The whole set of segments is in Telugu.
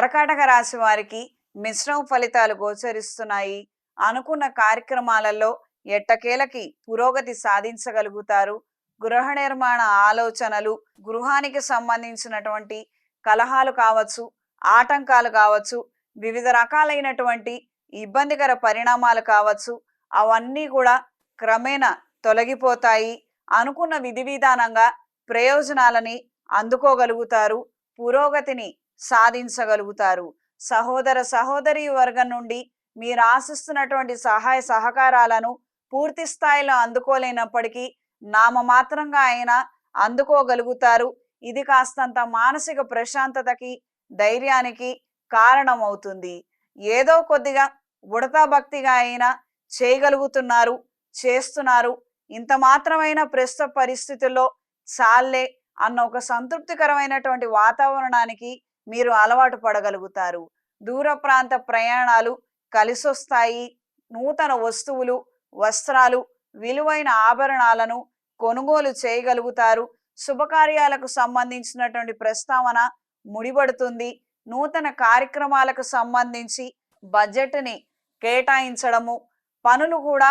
కర్కాటక రాశి వారికి మిశ్రమ ఫలితాలు గోచరిస్తున్నాయి. అనుకున్న కార్యక్రమాలలో ఎట్టకేలకి పురోగతి సాధించగలుగుతారు. గృహ నిర్మాణ ఆలోచనలు గృహానికి సంబంధించినటువంటి కలహాలు కావచ్చు ఆటంకాలు కావచ్చు వివిధ రకాలైనటువంటి ఇబ్బందికర పరిణామాలు కావచ్చు అవన్నీ కూడా క్రమేణా తొలగిపోతాయి. అనుకున్న విధి విధానంగా ప్రయోజనాలని అందుకోగలుగుతారు. పురోగతిని సాధించగలుగుతారు. సహోదర సహోదరి వర్గం నుండి మీరు ఆశిస్తున్నటువంటి సహాయ సహకారాలను పూర్తి స్థాయిలో అందుకోలేనప్పటికీ నామమాత్రంగా అయినా అందుకోగలుగుతారు. ఇది కాస్తంత మానసిక ప్రశాంతతకి ధైర్యానికి కారణమవుతుంది. ఏదో కొద్దిగా ఉడతా భక్తిగా అయినా చేయగలుగుతున్నారు చేస్తున్నారు. ఇంత మాత్రమైన ప్రస్తుత పరిస్థితుల్లో చాలే అన్న ఒక సంతృప్తికరమైనటువంటి వాతావరణానికి మీరు అలవాటు పడగలుగుతారు. దూర ప్రాంత ప్రయాణాలు కలిసొస్తాయి. నూతన వస్తువులు వస్త్రాలు విలువైన ఆభరణాలను కొనుగోలు చేయగలుగుతారు. శుభకార్యాలకు సంబంధించినటువంటి ప్రస్తావన ముడిపడుతుంది. నూతన కార్యక్రమాలకు సంబంధించి బడ్జెట్ని కేటాయించడము పనులు కూడా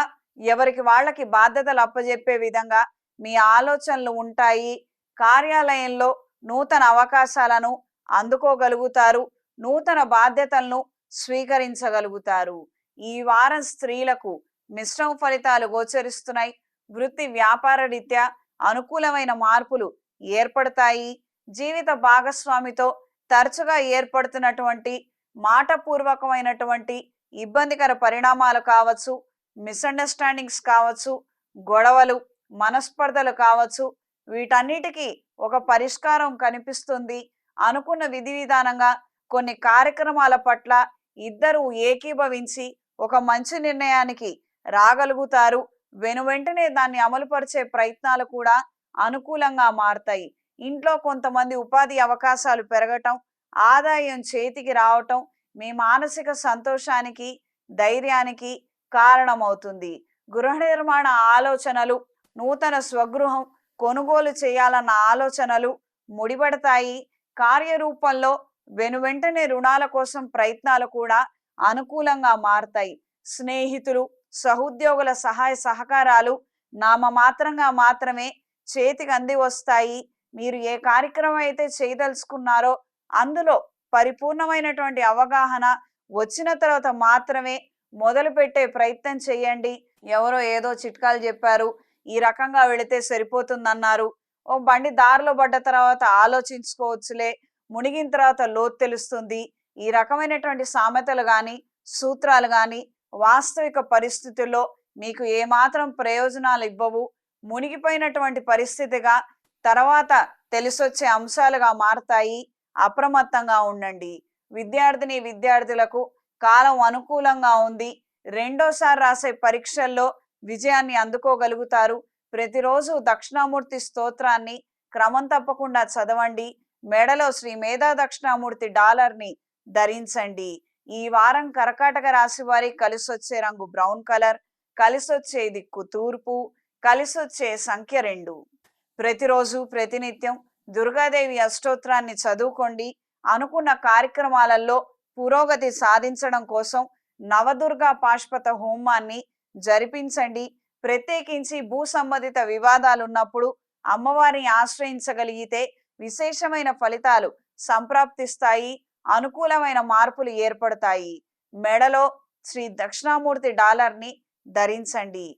ఎవరికి వాళ్ళకి బాధ్యతలు అప్పజెప్పే విధంగా మీ ఆలోచనలు ఉంటాయి. కార్యాలయంలో నూతన అవకాశాలను అందుకోగలుగుతారు. నూతన బాధ్యతలను స్వీకరించగలుగుతారు. ఈ వారం స్త్రీలకు మిశ్రమ ఫలితాలు గోచరిస్తున్నాయి. వృత్తి వ్యాపార రీత్యా అనుకూలమైన మార్పులు ఏర్పడతాయి. జీవిత భాగస్వామితో తరచుగా ఏర్పడుతున్నటువంటి మాటపూర్వకమైనటువంటి ఇబ్బందికర పరిణామాలు కావచ్చు మిస్అండర్స్టాండింగ్స్ కావచ్చు గొడవలు మనస్పర్ధలు కావచ్చు వీటన్నిటికీ ఒక పరిష్కారం కనిపిస్తుంది. అనుకున్న విధి విధానంగా కొన్ని కార్యక్రమాల పట్ల ఇద్దరు ఏకీభవించి ఒక మంచి నిర్ణయానికి రాగలుగుతారు. వెను వెంటనే దాన్ని అమలుపరిచే ప్రయత్నాలు కూడా అనుకూలంగా మారతాయి. ఇంట్లో కొంతమంది ఉపాధి అవకాశాలు పెరగటం ఆదాయం చేతికి రావటం మీ మానసిక సంతోషానికి ధైర్యానికి కారణమవుతుంది. గృహ నిర్మాణ ఆలోచనలు నూతన స్వగృహం కొనుగోలు చేయాలన్న ఆలోచనలు ముడిపడతాయి. కార్యరూపంలో వెనువెంటనే రుణాల కోసం ప్రయత్నాలు కూడా అనుకూలంగా మారతాయి. స్నేహితులు సహోద్యోగుల సహాయ సహకారాలు నామమాత్రంగా మాత్రమే చేతికి అంది వస్తాయి. మీరు ఏ కార్యక్రమం అయితే చేయదలుచుకున్నారో అందులో పరిపూర్ణమైనటువంటి అవగాహన వచ్చిన తర్వాత మాత్రమే మొదలు పెట్టే ప్రయత్నం చేయండి. ఎవరో ఏదో చిట్కాలు చెప్పారు ఈ రకంగా వెళితే సరిపోతుందన్నారు. ఓ బండి దారిలో పడ్డ తర్వాత ఆలోచించుకోవచ్చులే. మునిగిన తర్వాత లోతు తెలుస్తుంది. ఈ రకమైనటువంటి సామెతలు కానీ సూత్రాలు కానీ వాస్తవిక పరిస్థితుల్లో మీకు ఏమాత్రం ప్రయోజనాలు ఇవ్వవు. మునిగిపోయినటువంటి పరిస్థితిగా తర్వాత తెలిసొచ్చే అంశాలుగా మారతాయి. అప్రమత్తంగా ఉండండి. విద్యార్థిని విద్యార్థులకు కాలం అనుకూలంగా ఉంది. రెండోసారి రాసే పరీక్షల్లో విజయాన్ని అందుకోగలుగుతారు. ప్రతిరోజు దక్షిణామూర్తి స్తోత్రాన్ని క్రమం తప్పకుండా చదవండి. మెడలో శ్రీ మేధా దక్షిణామూర్తి డాలర్ని ధరించండి. ఈ వారం కర్కాటక రాశి వారి కలిసొచ్చే రంగు బ్రౌన్ కలర్ కలిసొచ్చే దిక్కు తూర్పు కలిసొచ్చే సంఖ్య రెండు. ప్రతిరోజు ప్రతినిత్యం దుర్గాదేవి అష్టోత్రాన్ని చదువుకోండి. అనుకున్న కార్యక్రమాలలో పురోగతి సాధించడం కోసం నవదుర్గా పాష్పత హోమాన్ని జరిపించండి. ప్రత్యేకించి భూ సంబంధిత వివాదాలు ఉన్నప్పుడు అమ్మవారిని ఆశ్రయించగలిగితే విశేషమైన ఫలితాలు సంప్రాప్తిస్తాయి అనుకూలమైన మార్పులు ఏర్పడతాయి. మెడలో శ్రీ దక్షిణామూర్తి డాలర్ని ధరించండి.